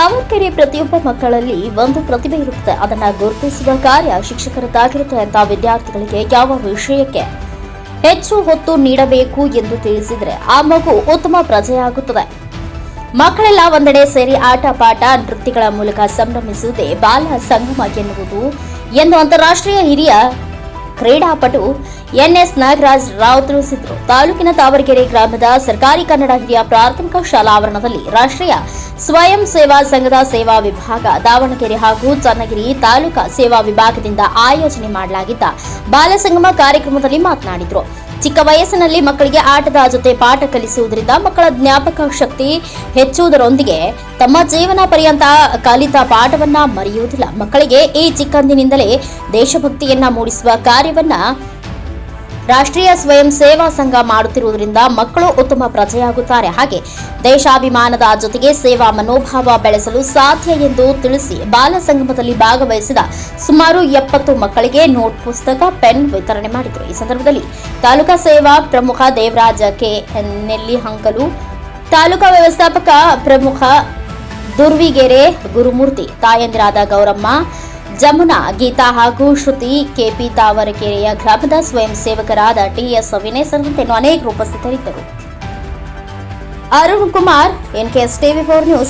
ತಾವರೆಕೆರೆ ಪ್ರತಿಯೊಬ್ಬ ಮಕ್ಕಳಲ್ಲಿ ಒಂದು ಪ್ರತಿಭೆ ಇರುತ್ತೆ. ಅದನ್ನ ಗುರುತಿಸುವ ಕಾರ್ಯ ಶಿಕ್ಷಕರದ್ದಾಗಿರುತ್ತೆ ಅಂತ ವಿದ್ಯಾರ್ಥಿಗಳಿಗೆ ಯಾವ ವಿಷಯಕ್ಕೆ ಹೆಚ್ಚು ಹೊತ್ತು ನೀಡಬೇಕು ಎಂದು ತಿಳಿಸಿದರೆ ಆ ಮಗು ಉತ್ತಮ ಪ್ರಜೆಯಾಗುತ್ತದೆ. ಮಕ್ಕಳೆಲ್ಲ ಒಂದೆಡೆ ಸೇರಿ ಆಟ, ಪಾಠ, ನೃತ್ಯಗಳ ಮೂಲಕ ಸಂಭ್ರಮಿಸುವುದೇ ಬಾಲ ಸಂಗಮ ಎನ್ನುವುದು. ಎಂದು ಅಂತಾರಾಷ್ಟ್ರೀಯ ಹಿರಿಯ ಕ್ರೀಡಾಪಟು ಎನ್ಎಸ್ ನಾಗರಾಜ್ ರಾವ್ ತಿಳಿಸಿದರು. ತಾಲೂಕಿನ ತಾವರಗೆರೆ ಗ್ರಾಮದ ಸರ್ಕಾರಿ ಕನ್ನಡ ಹಿರಿಯ ಪ್ರಾಥಮಿಕ ಶಾಲಾ ಆವರಣದಲ್ಲಿ ರಾಷ್ಟ್ರೀಯ ಸ್ವಯಂ ಸೇವಾ ಸಂಘದ ಸೇವಾ ವಿಭಾಗ, ದಾವಣಗೆರೆ ಹಾಗೂ ಚನ್ನಗಿರಿ ತಾಲೂಕಾ ಸೇವಾ ವಿಭಾಗದಿಂದ ಆಯೋಜನೆ ಮಾಡಲಾಗಿದ್ದ ಬಾಲಸಂಗಮ ಕಾರ್ಯಕ್ರಮದಲ್ಲಿ ಮಾತನಾಡಿದರು. ಚಿಕ್ಕ ವಯಸ್ಸಿನಲ್ಲಿ ಮಕ್ಕಳಿಗೆ ಆಟದ ಜೊತೆ ಪಾಠ ಕಲಿಸುವುದರಿಂದ ಮಕ್ಕಳ ಜ್ಞಾಪಕ ಶಕ್ತಿ ಹೆಚ್ಚುವುದರೊಂದಿಗೆ ತಮ್ಮ ಜೀವನ ಪರ್ಯಂತ ಕಲಿತ ಪಾಠವನ್ನ ಮರೆಯುವುದಿಲ್ಲ. ಮಕ್ಕಳಿಗೆ ಈ ಚಿಕ್ಕಂದಿನಿಂದಲೇ ದೇಶಭಕ್ತಿಯನ್ನ ಮೂಡಿಸುವ ಕಾರ್ಯವನ್ನ ರಾಷ್ಟ್ರೀಯ ಸ್ವಯಂ ಸೇವಾ ಸಂಘ ಮಾಡುತ್ತಿರುವುದರಿಂದ ಮಕ್ಕಳು ಉತ್ತಮ ಪ್ರಜೆಯಾಗುತ್ತಾರೆ. ಹಾಗೆ ದೇಶಾಭಿಮಾನದ ಜೊತೆಗೆ ಸೇವಾ ಮನೋಭಾವ ಬೆಳೆಸಲು ಸಾಧ್ಯ ಎಂದು ತಿಳಿಸಿ ಬಾಲ ಸಂಗಮದಲ್ಲಿ ಭಾಗವಹಿಸಿದ ಸುಮಾರು ಎಪ್ಪತ್ತು ಮಕ್ಕಳಿಗೆ ನೋಟ್ ಪುಸ್ತಕ, ಪೆನ್ ವಿತರಣೆ ಮಾಡಿದರು. ಈ ಸಂದರ್ಭದಲ್ಲಿ ತಾಲೂಕಾ ಸೇವಾ ಪ್ರಮುಖ ದೇವರಾಜ ಕೆ. ನೆಲ್ಲಿಹಂಕಲು, ತಾಲೂಕಾ ವ್ಯವಸ್ಥಾಪಕ ಪ್ರಮುಖ ದುರ್ವಿಗೆರೆ ಗುರುಮೂರ್ತಿ, ತಾಯಂದಿರಾದ ಗೌರಮ್ಮ ಜಮುನಾ, ಗೀತಾ ಹಾಗೂ ಶ್ರುತಿ, ಕೆಪಿ ತಾವರಕೆರೆಯ ಗ್ರಾಮದ ಸ್ವಯಂ ಸೇವಕರಾದ ಟಿಎಸ್ ವಿನಯ್ ಸೇರಿದಂತೆ ಅನೇಕರು ಉಪಸ್ಥಿತರಿದ್ದರು. Arun Kumar NKS TV four news.